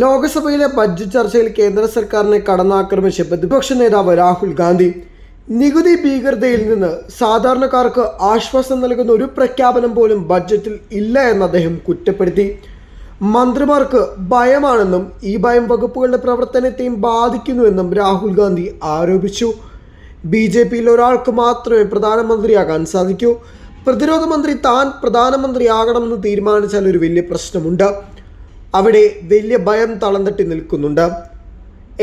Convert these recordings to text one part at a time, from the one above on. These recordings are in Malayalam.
ലോക്സഭയിലെ ബഡ്ജറ്റ് ചർച്ചയിൽ കേന്ദ്ര സർക്കാരിനെ കടന്നാക്രമിച്ച പ്രതിപക്ഷ നേതാവ് രാഹുൽ ഗാന്ധി നികുതി ഭീകരതയിൽ നിന്ന് സാധാരണക്കാർക്ക് ആശ്വാസം നൽകുന്ന ഒരു പ്രഖ്യാപനം പോലും ബഡ്ജറ്റിൽ ഇല്ല എന്ന് അദ്ദേഹം കുറ്റപ്പെടുത്തി. മന്ത്രിമാർക്ക് ഭയമാണെന്നും ഈ ഭയം വകുപ്പുകളുടെ പ്രവർത്തനത്തെയും ബാധിക്കുന്നുവെന്നും രാഹുൽ ഗാന്ധി ആരോപിച്ചു. ബി ജെ പിയിൽ ഒരാൾക്ക് മാത്രമേ പ്രധാനമന്ത്രിയാകാൻ സാധിക്കൂ. പ്രതിരോധ മന്ത്രി താൻ പ്രധാനമന്ത്രിയാകണമെന്ന് തീരുമാനിച്ചാൽ ഒരു വലിയ പ്രശ്നമുണ്ട്. അവിടെ വലിയ ഭയം തളം തട്ടി നിൽക്കുന്നുണ്ട്.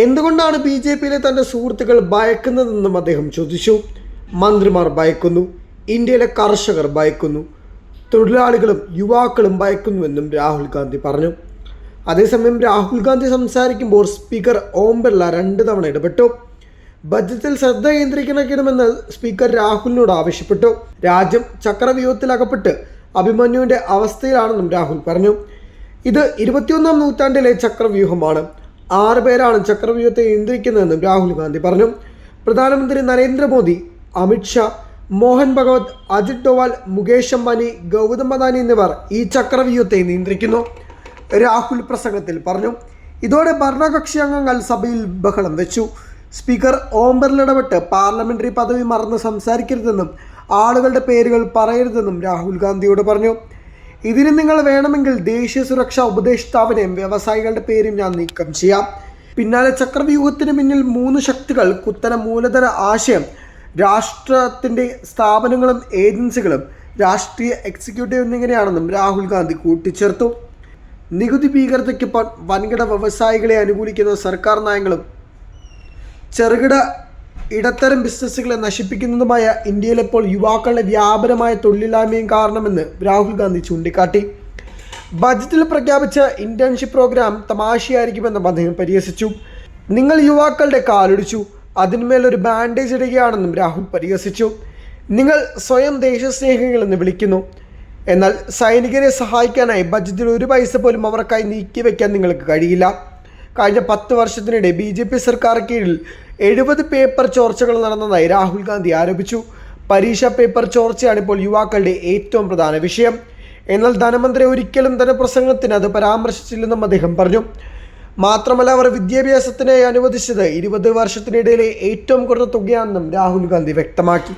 എന്തുകൊണ്ടാണ് ബി ജെ പിയിലെ തന്റെ സുഹൃത്തുക്കൾ ഭയക്കുന്നതെന്നും അദ്ദേഹം ചോദിച്ചു. മന്ത്രിമാർ ഭയക്കുന്നു ഇന്ത്യയിലെ കർഷകർ ഭയക്കുന്നു തൊഴിലാളികളും യുവാക്കളും ഭയക്കുന്നുവെന്നും രാഹുൽ ഗാന്ധി പറഞ്ഞു. അതേസമയം രാഹുൽ ഗാന്ധി സംസാരിക്കുമ്പോൾ സ്പീക്കർ ഓം ബിർള രണ്ട് തവണ ഇടപെട്ടു. ബജറ്റിൽ ശ്രദ്ധ കേന്ദ്രീകരിക്കണമെന്ന് സ്പീക്കർ രാഹുലിനോട് ആവശ്യപ്പെട്ടു. രാജ്യം ചക്രവ്യൂഹത്തിലകപ്പെട്ട് അഭിമന്യുവിന്റെ അവസ്ഥയിലാണെന്നും രാഹുൽ പറഞ്ഞു. ഇത് ഇരുപത്തിയൊന്നാം നൂറ്റാണ്ടിലെ ചക്രവ്യൂഹമാണ്. ആറ് പേരാണ് ചക്രവ്യൂഹത്തെ നിയന്ത്രിക്കുന്നതെന്നും രാഹുൽ ഗാന്ധി പറഞ്ഞു. പ്രധാനമന്ത്രി നരേന്ദ്രമോദി അമിത്ഷാ മോഹൻ ഭഗവത് അജിത് ഡോവാൽ മുകേഷ് അംബാനി ഗൗതം അദാനി എന്നിവർ ഈ ചക്രവ്യൂഹത്തെ നിയന്ത്രിക്കുന്നു. രാഹുൽ പ്രസംഗത്തിൽ പറഞ്ഞു ഇതോടെ ഭരണകക്ഷി അംഗങ്ങൾ സഭയിൽ ബഹളം വെച്ചു. സ്പീക്കർ ഓം ബിർള ഇടപെട്ട് പാർലമെന്ററി പദവി മറന്ന് സംസാരിക്കരുതെന്നും ആളുകളുടെ പേരുകൾ പറയരുതെന്നും രാഹുൽ ഗാന്ധിയോട് പറഞ്ഞു. ഇതിന് നിങ്ങൾ വേണമെങ്കിൽ ദേശീയ സുരക്ഷാ ഉപദേഷ്ടാവിനെയും വ്യവസായികളുടെ പേരും ഞാൻ നീക്കം ചെയ്യാം. പിന്നാലെ ചക്രവ്യൂഹത്തിന് പിന്നിൽ മൂന്ന് ശക്തികൾ കുത്തന മൂലധന ആശയം രാഷ്ട്രത്തിന്റെ സ്ഥാപനങ്ങളും ഏജൻസികളും രാഷ്ട്രീയ എക്സിക്യൂട്ടീവ് എന്നിങ്ങനെയാണെന്നും രാഹുൽ ഗാന്ധി കൂട്ടിച്ചേർത്തു. നികുതി ഭീകരതയ്ക്കൊപ്പം വൻകിട വ്യവസായികളെ അനുകൂലിക്കുന്ന സർക്കാർ നയങ്ങളും ചെറുകിട ഇടത്തരം ബിസിനസ്സുകളെ നശിപ്പിക്കുന്നതുമായ ഇന്ത്യയിലിപ്പോൾ യുവാക്കളുടെ വ്യാപനമായ തൊഴിലില്ലായ്മയും കാരണമെന്ന് രാഹുൽ ഗാന്ധി ചൂണ്ടിക്കാട്ടി. ബജറ്റിൽ പ്രഖ്യാപിച്ച ഇന്റേൺഷിപ്പ് പ്രോഗ്രാം തമാശയായിരിക്കുമെന്നും അദ്ദേഹം പരിഹസിച്ചു. നിങ്ങൾ യുവാക്കളുടെ കാലൊടിച്ചു. അതിന്മേൽ ഒരു ബാൻഡേജ് ഇടുകയാണെന്നും രാഹുൽ പരിഹസിച്ചു. നിങ്ങൾ സ്വയം ദേശസ്നേഹികളെന്ന് വിളിക്കുന്നു. എന്നാൽ സൈനികരെ സഹായിക്കാനായി ബജറ്റിൽ ഒരു പൈസ പോലും അവർക്കായി നീക്കിവെക്കാൻ നിങ്ങൾക്ക് കഴിയില്ല. കഴിഞ്ഞ പത്ത് വർഷത്തിനിടെ ബി ജെ പി സർക്കാർ കീഴിൽ എഴുപത് പേപ്പർ ചോർച്ചകൾ നടന്നതായി രാഹുൽ ഗാന്ധി ആരോപിച്ചു. പരീക്ഷ പേപ്പർ ചോർച്ചയാണ് ഇപ്പോൾ യുവാക്കളുടെ ഏറ്റവും പ്രധാന വിഷയം. എന്നാൽ ധനമന്ത്രി ഒരിക്കലും ധനപ്രസംഗത്തിന് അത് പരാമർശിച്ചില്ലെന്നും അദ്ദേഹം പറഞ്ഞു. മാത്രമല്ല അവർ വിദ്യാഭ്യാസത്തിനായി അനുവദിച്ചത് ഇരുപത് വർഷത്തിനിടയിലെ ഏറ്റവും കുറഞ്ഞ തുകയാണെന്നും രാഹുൽ ഗാന്ധി വ്യക്തമാക്കി.